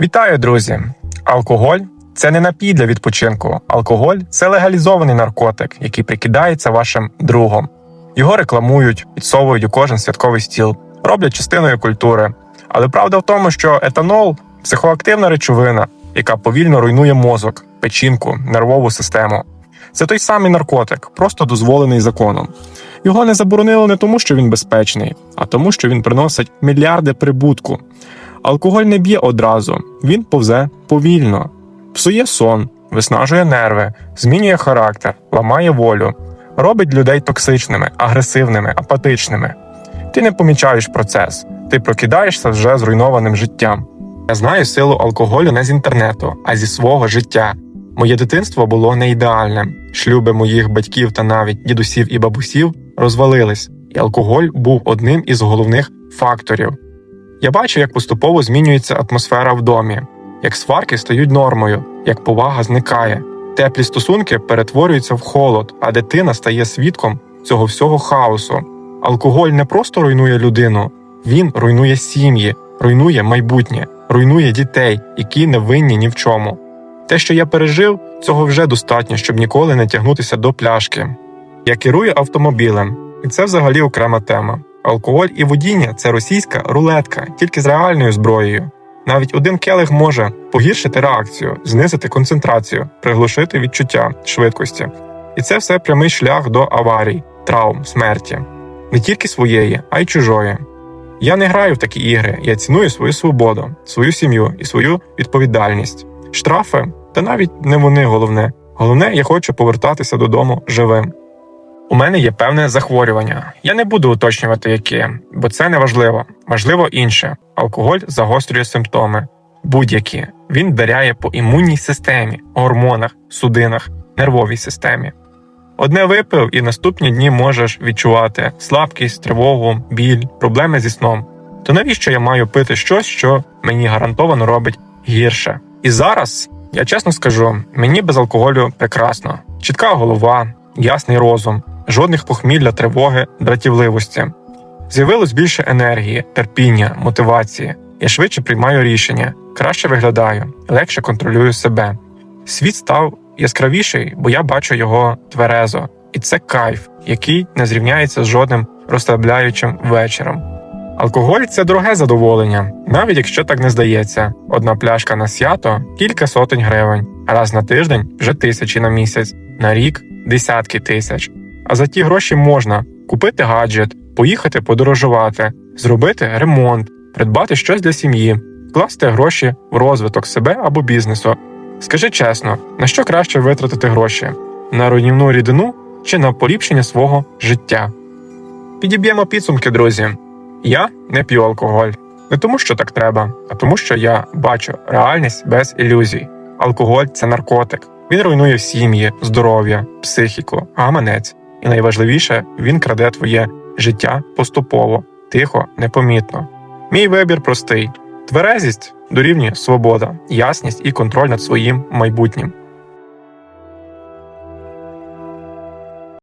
Вітаю, друзі! Алкоголь це не напій для відпочинку. Алкоголь це легалізований наркотик, який прикидається вашим другом. Його рекламують, підсовують у кожен святковий стіл, роблять частиною культури. Але правда в тому, що етанол психоактивна речовина, яка повільно руйнує мозок, печінку, нервову систему. Це той самий наркотик, просто дозволений законом. Його не заборонили не тому, що він безпечний, а тому, що він приносить мільярди прибутку. Алкоголь не б'є одразу, він повзе повільно, псує сон, виснажує нерви, змінює характер, ламає волю, робить людей токсичними, агресивними, апатичними. Ти не помічаєш процес, ти прокидаєшся вже зруйнованим життям. Я знаю силу алкоголю не з інтернету, а зі свого життя. Моє дитинство було не ідеальним. Шлюби моїх батьків та навіть дідусів і бабусів розвалились, і алкоголь був одним із головних факторів. Я бачу, як поступово змінюється атмосфера в домі, як сварки стають нормою, як повага зникає, теплі стосунки перетворюються в холод, а дитина стає свідком цього всього хаосу. Алкоголь не просто руйнує людину, він руйнує сім'ї, руйнує майбутнє, руйнує дітей, які не винні ні в чому. Те, що я пережив, цього вже достатньо, щоб ніколи не тягнутися до пляшки. Я керую автомобілем, і це взагалі окрема тема. Алкоголь і водіння це російська рулетка, тільки з реальною зброєю. Навіть один келих може погіршити реакцію, знизити концентрацію, приглушити відчуття швидкості. І це все прямий шлях до аварій, травм, смерті, не тільки своєї, а й чужої. Я не граю в такі ігри, я ціную свою свободу, свою сім'ю і свою відповідальність. Штрафи та навіть не вони головне. Головне, я хочу повертатися додому живим. У мене є певне захворювання. Я не буду уточнювати, яке, бо це не важливо. Важливо інше: алкоголь загострює симптоми. Будь-які він вдаряє по імунній системі, гормонах, судинах, нервовій системі. Одне випив, і наступні дні можеш відчувати слабкість, тривогу, біль, проблеми зі сном. То навіщо я маю пити щось, що мені гарантовано робить гірше? І зараз я чесно скажу, мені без алкоголю прекрасно, чітка голова, ясний розум, жодних похмілля, тривоги, дратівливості. З'явилось більше енергії, терпіння, мотивації. Я швидше приймаю рішення, краще виглядаю, легше контролюю себе. Світ став яскравіший, бо я бачу його тверезо, і це кайф, який не зрівняється з жодним розслабляючим вечором. Алкоголь це дороге задоволення, навіть якщо так не здається. Одна пляшка на свято кілька сотень гривень, раз на тиждень вже тисячі на місяць, на рік десятки тисяч. А за ті гроші можна купити гаджет, поїхати подорожувати, зробити ремонт, придбати щось для сім'ї, вкласти гроші в розвиток себе або бізнесу. Скажи чесно, на що краще витратити гроші? На руйнівну рідину чи на поліпшення свого життя? Підіб'ємо підсумки, друзі. Я не п'ю алкоголь. Не тому, що так треба, а тому, що я бачу реальність без ілюзій. Алкоголь це наркотик. Він руйнує сім'ї, здоров'я, психіку, гаманець. І найважливіше, він краде твоє життя поступово, тихо, непомітно. Мій вибір простий: тверезість дорівнює свобода, ясність і контроль над своїм майбутнім.